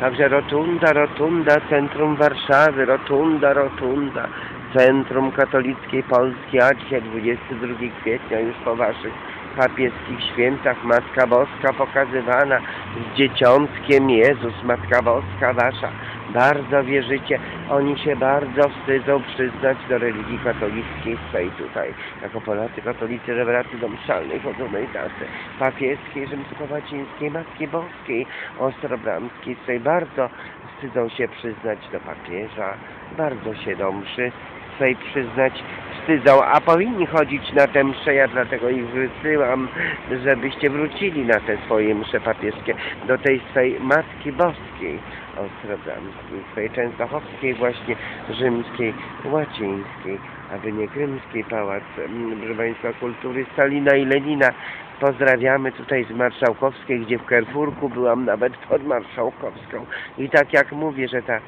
Także rotunda, rotunda, centrum Warszawy, rotunda, rotunda, centrum katolickiej Polski, a dzisiaj 22 kwietnia już po waszych papieskich świętach Matka Boska pokazywana z dzieciątkiem Jezus, Matka Boska wasza. Bardzo wierzycie, oni się bardzo wstydzą przyznać do religii katolickiej swej tutaj. Jako Polacy katolicy, że wracy do mszalnej chodzą na tacy papieskiej, rzymskowacińskiej, Matki Boskiej, ostrobramskiej swej. Bardzo wstydzą się przyznać do papieża, bardzo się do mszy swej przyznać wstydzą, a powinni chodzić na te msze, ja dlatego ich wysyłam, żebyście wrócili na te swoje msze papieskie, do tej swej Matki Boskiej, ostrobramskiej, swej częstochowskiej właśnie, rzymskiej, łacińskiej, aby nie krymskiej pałac, mm, proszę Państwa, kultury Stalina i Lenina. Pozdrawiamy tutaj z Marszałkowskiej, gdzie w Kerfurku byłam nawet pod Marszałkowską. I tak jak mówię, że ta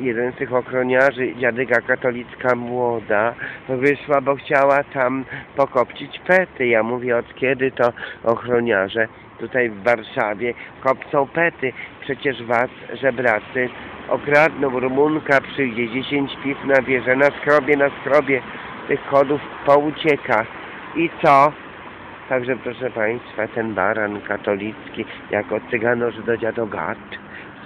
jeden z tych ochroniarzy, dziadyga katolicka młoda, wyszła, bo chciała tam pokopcić pety. Ja mówię, od kiedy to ochroniarze tutaj w Warszawie kopcą pety. Przecież was, żebracy, okradną. Rumunka przyjdzie, dziesięć piw na wieżę, na skrobie, na skrobie tych kodów poucieka. I co? Także proszę Państwa, ten baran katolicki, jako cyganoż do dziadogat,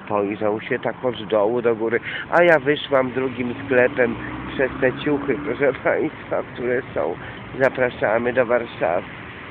spojrzał się tak od dołu do góry, a ja wyszłam drugim sklepem przez te ciuchy, proszę Państwa, które są. Zapraszamy do Warszawy.